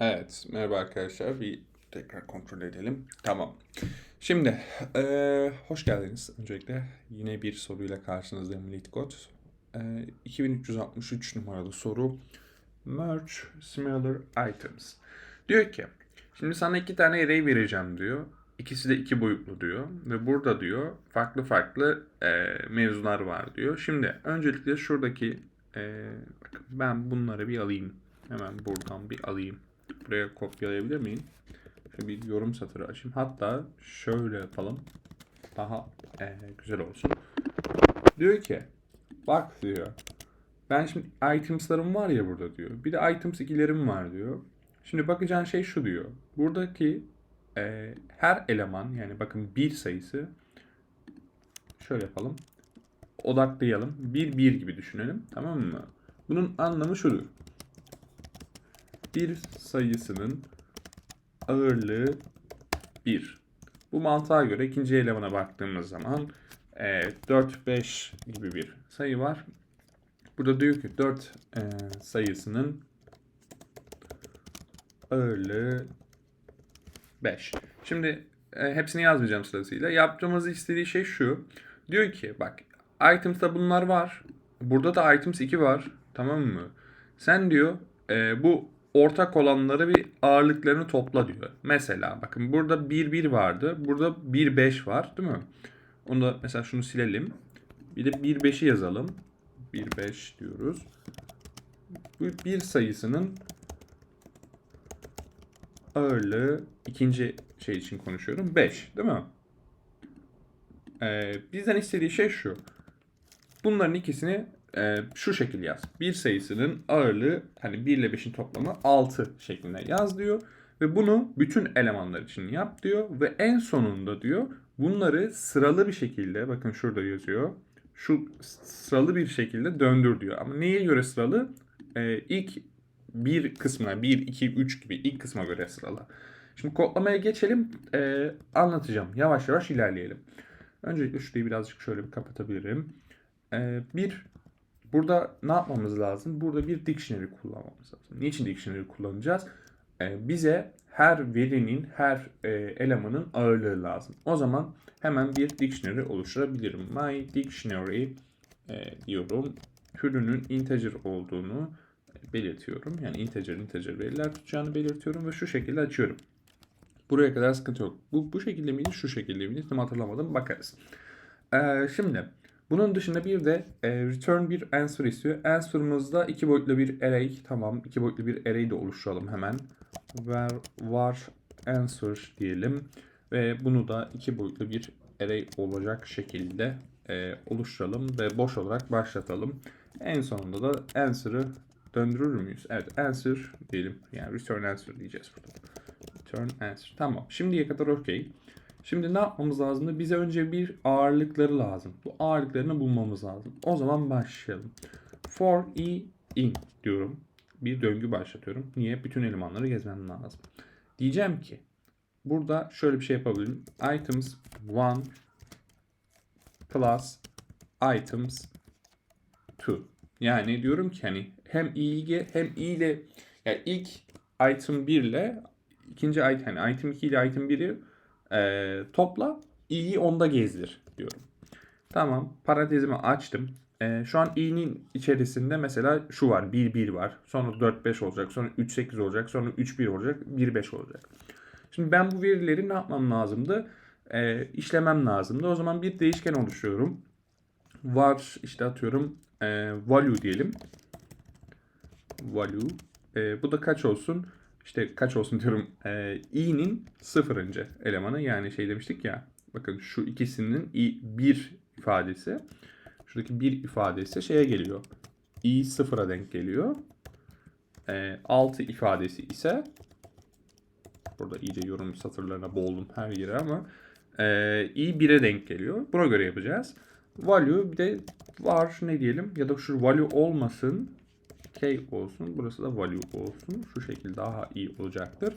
Evet, merhaba arkadaşlar. Bir tekrar kontrol edelim. Tamam. Şimdi, eee, hoş geldiniz. Öncelikle yine bir soruyla karşınızdayım LeetCode. Eee 2363 numaralı soru. Merge similar items. Diyor ki, şimdi sana iki tane array vereceğim diyor. İkisi de iki boyutlu diyor. Ve burada diyor farklı farklı eee, mevzular var diyor. Şimdi öncelikle şuradaki bakın ben bunları bir alayım. Hemen buradan bir alayım. Buraya kopyalayabilir miyim? Şöyle bir yorum satırı açayım. Hatta şöyle yapalım. Daha eee, güzel olsun. Diyor ki bak diyor. Ben şimdi items'larım var ya burada diyor. Bir de items 2'lerim var diyor. Şimdi bakacağın şey şu diyor. Buradaki eee, her eleman yani bakın bir sayısı şöyle yapalım. Odaklayalım. 1 1 gibi düşünelim. Tamam mı? Bunun anlamı şudur. Bir sayısının ağırlığı 1. Bu mantığa göre ikinci elemana baktığımız zaman e, 4, 5 gibi bir sayı var. Burada diyor ki 4 e, sayısının ağırlığı 5. Şimdi e, hepsini yazmayacağım sırasıyla. Yaptığımız istediği şey şu. Diyor ki bak items'ta bunlar var. Burada da items 2 var. Tamam mı? Sen diyor e, bu ortak olanları bir ağırlıklarını topla diyor. Mesela bakın burada 1 1 vardı. Burada 1 5 var değil mi? Onu da mesela şunu silelim. Bir de 1 5'i yazalım. 1 5 diyoruz. Bu bir sayısının ağırlığı ikinci şey için konuşuyorum. 5 değil mi? Ee, bizden istediği şey şu. Bunların ikisini e, şu şekilde yaz. Bir sayısının ağırlığı hani 1 ile 5'in toplamı 6 şeklinde yaz diyor. Ve bunu bütün elemanlar için yap diyor. Ve en sonunda diyor bunları sıralı bir şekilde bakın şurada yazıyor. Şu sıralı bir şekilde döndür diyor. Ama neye göre sıralı? Ee, ilk bir kısmına 1, 2, 3 gibi ilk kısma göre sıralı. Şimdi kodlamaya geçelim. Ee, anlatacağım. Yavaş yavaş ilerleyelim. Öncelikle şurayı birazcık şöyle bir kapatabilirim. Ee, bir Burada ne yapmamız lazım? Burada bir dictionary kullanmamız lazım. Niçin dictionary kullanacağız? Ee, bize her verinin, her e, elemanın ağırlığı lazım. O zaman hemen bir dictionary oluşturabilirim. My dictionary e, diyorum. Türünün integer olduğunu belirtiyorum. Yani integer integer veriler tutacağını belirtiyorum ve şu şekilde açıyorum. Buraya kadar sıkıntı yok. Bu, bu şekilde miydi? Şu şekilde miydi? Tam hatırlamadım. Bakarız. Ee, şimdi bunun dışında bir de e, return bir answer istiyor. Answer'ımızda iki boyutlu bir array. Tamam. iki boyutlu bir array de oluşturalım hemen. Where var answer diyelim. Ve bunu da iki boyutlu bir array olacak şekilde e, oluşturalım ve boş olarak başlatalım. En sonunda da answer'ı döndürür müyüz? Evet answer diyelim. Yani return answer diyeceğiz burada. Return answer. Tamam. Şimdiye kadar okey. Şimdi ne yapmamız lazım? Bize önce bir ağırlıkları lazım. Bu ağırlıklarını bulmamız lazım. O zaman başlayalım. For i in diyorum. Bir döngü başlatıyorum. Niye? Bütün elemanları gezmem lazım. Diyeceğim ki burada şöyle bir şey yapabilirim. Items 1 plus items 2. Yani diyorum ki hani hem i'yi hem i ile yani ilk item 1 ile ikinci item yani item 2 ile item 1'i e, topla i'yi onda gezdir diyorum. Tamam parantezimi açtım. E, şu an i'nin içerisinde mesela şu var 1 1 var. Sonra 4 5 olacak. Sonra 3 8 olacak. Sonra 3 1 olacak. 1 5 olacak. Şimdi ben bu verileri ne yapmam lazımdı? E, işlemem lazımdı. O zaman bir değişken oluşturuyorum. Var işte atıyorum e, value diyelim. Value. E, bu da kaç olsun? İşte kaç olsun diyorum e, i'nin sıfırıncı elemanı. Yani şey demiştik ya bakın şu ikisinin i bir ifadesi şuradaki bir ifadesi şeye geliyor. i sıfıra denk geliyor. E, 6 ifadesi ise burada iyice yorum satırlarına boğuldum her yere ama e, i 1'e denk geliyor. Buna göre yapacağız. Value bir de var ne diyelim? Ya da şu value olmasın k olsun. Burası da value olsun. Şu şekilde daha iyi olacaktır.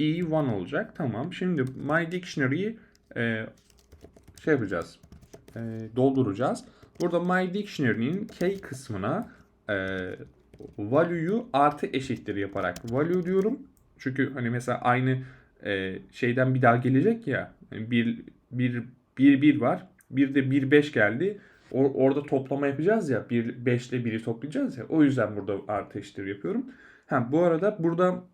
e1 olacak. Tamam. Şimdi my dictionary'i e, şey yapacağız. E, dolduracağız. Burada my dictionary'nin k kısmına e, value'yu artı eşittir yaparak value diyorum. Çünkü hani mesela aynı e, şeyden bir daha gelecek ya. Yani bir, bir, bir, bir var. Bir de bir beş geldi. O, orada toplama yapacağız ya. Bir, 5 ile 1'i toplayacağız ya. O yüzden burada artı eşittir yapıyorum. Ha, bu arada burada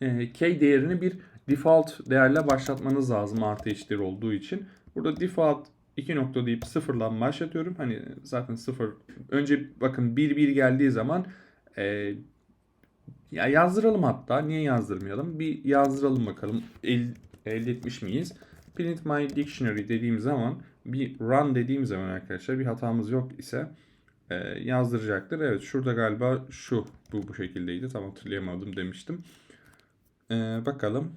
e, k değerini bir default değerle başlatmanız lazım artı eşittir olduğu için. Burada default 2 nokta deyip sıfırdan başlatıyorum. Hani zaten sıfır. Önce bakın 1 1 geldiği zaman e, ya yazdıralım hatta. Niye yazdırmayalım? Bir yazdıralım bakalım. El, elde etmiş miyiz? Print my dictionary dediğim zaman bir run dediğim zaman arkadaşlar bir hatamız yok ise e, yazdıracaktır. Evet şurada galiba şu bu bu şekildeydi. Tam hatırlayamadım demiştim. E, bakalım.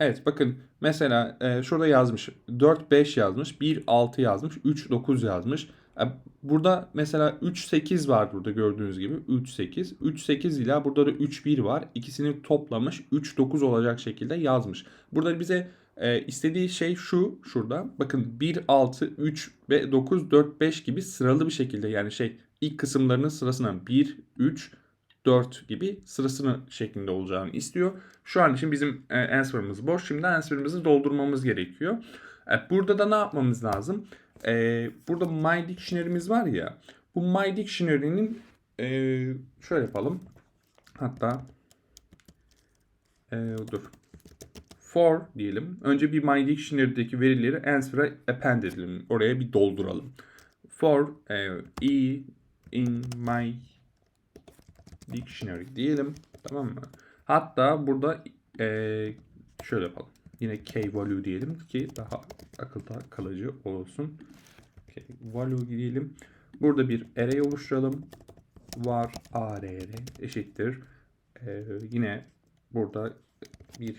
Evet bakın mesela e, şurada yazmış 4 5 yazmış 1 6 yazmış 3 9 yazmış. E, burada mesela 3 8 var burada gördüğünüz gibi 3 8 3 8 ile burada da 3 1 var. İkisini toplamış 3 9 olacak şekilde yazmış. Burada bize e, istediği şey şu şurada. Bakın 1 6 3 ve 9 4 5 gibi sıralı bir şekilde yani şey ilk kısımlarının sırasına 1 3 4 gibi sırasını şeklinde olacağını istiyor. Şu an için bizim e, answer'ımız boş. Şimdi answer'ımızı doldurmamız gerekiyor. E, burada da ne yapmamız lazım? E, burada my dictionary'miz var ya. Bu my dictionary'nin e, şöyle yapalım. Hatta e, dur. For diyelim. Önce bir my dictionary'deki verileri answer'a append edelim. Oraya bir dolduralım. For e, e in my dictionary diyelim. Tamam mı? Hatta burada ee, şöyle yapalım. Yine k value diyelim ki daha akılda kalıcı olsun. Okay, value diyelim. Burada bir array oluşturalım. Var arr eşittir. Ee, yine burada bir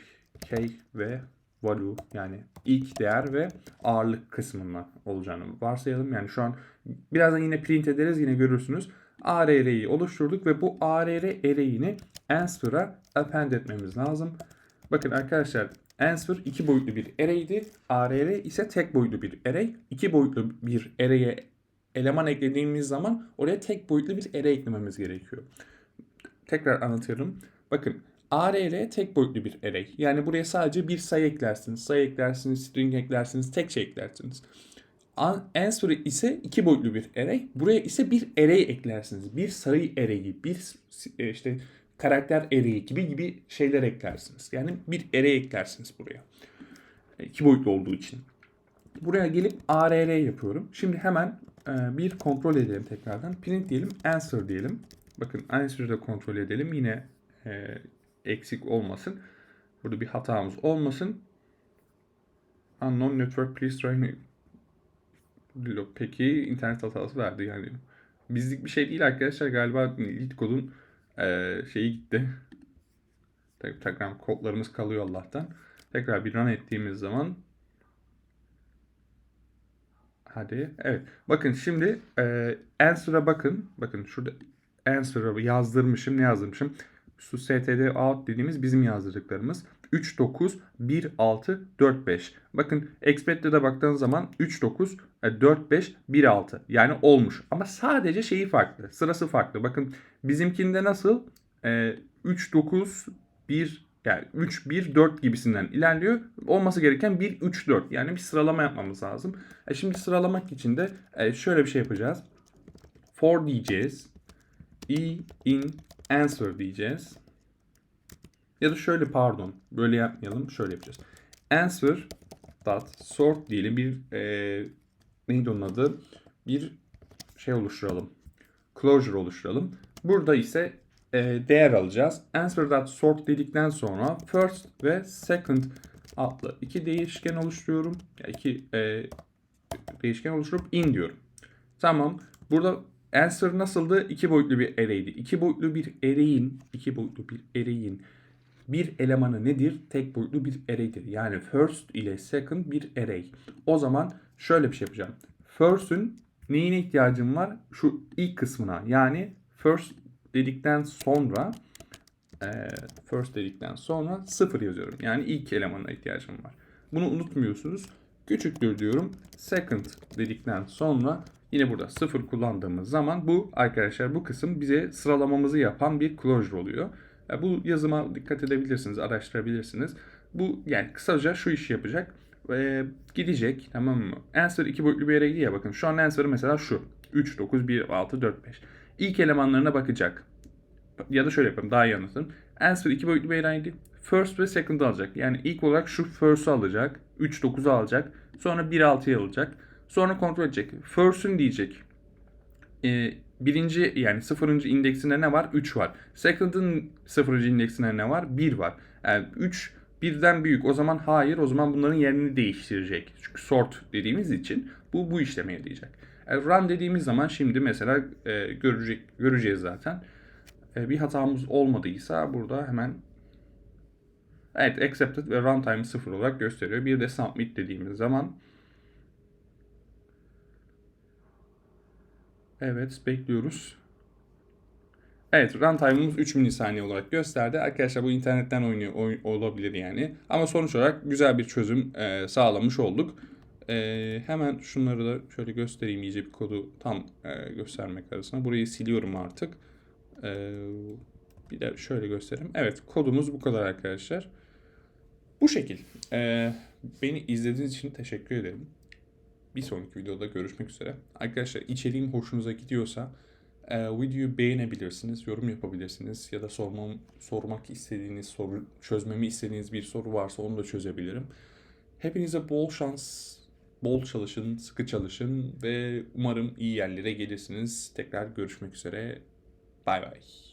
k ve value yani ilk değer ve ağırlık kısmından olacağını varsayalım. Yani şu an birazdan yine print ederiz yine görürsünüz. ARR'yi oluşturduk ve bu ARR array'ini answer'a append etmemiz lazım. Bakın arkadaşlar answer iki boyutlu bir array'di. ARR ise tek boyutlu bir array. İki boyutlu bir array'e eleman eklediğimiz zaman oraya tek boyutlu bir array eklememiz gerekiyor. Tekrar anlatıyorum. Bakın ARR tek boyutlu bir array. Yani buraya sadece bir sayı eklersiniz. Sayı eklersiniz, string eklersiniz, tek şey eklersiniz. Answer ise iki boyutlu bir array. Buraya ise bir array eklersiniz. Bir sayı array'i, bir e, işte karakter array'i gibi gibi şeyler eklersiniz. Yani bir array eklersiniz buraya. E, iki boyutlu olduğu için. Buraya gelip arr yapıyorum. Şimdi hemen e, bir kontrol edelim tekrardan. Print diyelim, answer diyelim. Bakın answer'ı da kontrol edelim. Yine e, eksik olmasın. Burada bir hatamız olmasın. Unknown network please try Peki internet hatası verdi yani. Bizlik bir şey değil arkadaşlar. Galiba ilk kodun e, şeyi gitti. Tekrar kodlarımız kalıyor Allah'tan. Tekrar bir run ettiğimiz zaman Hadi. Evet. Bakın şimdi e, answer'a bakın. Bakın şurada answer'a yazdırmışım. Ne yazdırmışım? Şu std out dediğimiz bizim yazdırdıklarımız. 3, 9, 1, 6, 4, 5. Bakın expected'e baktığınız zaman 3, 9, 4, 5, 1, 6. Yani olmuş. Ama sadece şeyi farklı. Sırası farklı. Bakın bizimkinde nasıl? E, 3, 9, 1, yani 3, 1, 4 gibisinden ilerliyor. Olması gereken 1, 3, 4. Yani bir sıralama yapmamız lazım. E şimdi sıralamak için de e, şöyle bir şey yapacağız. For diyeceğiz. E in answer diyeceğiz. Ya da şöyle pardon. Böyle yapmayalım. Şöyle yapacağız. Answer dot sort diyelim bir e, neydi onun adı? Bir şey oluşturalım. Closure oluşturalım. Burada ise e, değer alacağız. Answer dot sort dedikten sonra first ve second adlı iki değişken oluşturuyorum. Yani iki e, değişken oluşturup in diyorum. Tamam. Burada answer nasıldı? İki boyutlu bir array'di. İki boyutlu bir array'in iki boyutlu bir array'in bir elemanı nedir? Tek boyutlu bir array'dir. Yani first ile second bir array. O zaman şöyle bir şey yapacağım. First'ün neyine ihtiyacım var? Şu ilk kısmına. Yani first dedikten sonra e, first dedikten sonra sıfır yazıyorum. Yani ilk elemanına ihtiyacım var. Bunu unutmuyorsunuz. Küçüktür diyorum. Second dedikten sonra Yine burada 0 kullandığımız zaman bu arkadaşlar bu kısım bize sıralamamızı yapan bir closure oluyor. E, Bu yazıma dikkat edebilirsiniz, araştırabilirsiniz. Bu yani kısaca şu işi yapacak. Ve gidecek tamam mı? Answer iki boyutlu bir yere gidiyor bakın. Şu an answer'ı mesela şu. 3, 9, 1, 6, 4, 5. İlk elemanlarına bakacak. Ya da şöyle yapalım daha iyi anlatayım. Answer iki boyutlu bir yere First ve second alacak. Yani ilk olarak şu first'ı alacak. 3, 9'u alacak. Sonra 1, 6'yı alacak. Sonra kontrol edecek. First'ün diyecek. Ee, birinci yani sıfırıncı indeksinde ne var? 3 var. Second'ın sıfırıncı indeksinde ne var? 1 var. Yani 3 birden büyük. O zaman hayır. O zaman bunların yerini değiştirecek. Çünkü sort dediğimiz için bu bu işleme yarayacak. Yani run dediğimiz zaman şimdi mesela e, görecek göreceğiz zaten. E, bir hatamız olmadıysa burada hemen Evet accepted ve runtime 0 olarak gösteriyor. Bir de submit dediğimiz zaman Evet bekliyoruz. Evet runtime'ımız 3 milisaniye olarak gösterdi. Arkadaşlar bu internetten oynuyor oy- olabilir yani. Ama sonuç olarak güzel bir çözüm e, sağlamış olduk. E, hemen şunları da şöyle göstereyim iyice bir kodu tam e, göstermek arasında. Burayı siliyorum artık. E, bir de şöyle göstereyim. Evet kodumuz bu kadar arkadaşlar. Bu şekil. E, beni izlediğiniz için teşekkür ederim. Bir sonraki videoda görüşmek üzere. Arkadaşlar içeriğim hoşunuza gidiyorsa e, videoyu beğenebilirsiniz, yorum yapabilirsiniz ya da sormam, sormak istediğiniz soru, çözmemi istediğiniz bir soru varsa onu da çözebilirim. Hepinize bol şans, bol çalışın, sıkı çalışın ve umarım iyi yerlere gelirsiniz. Tekrar görüşmek üzere. Bay bay.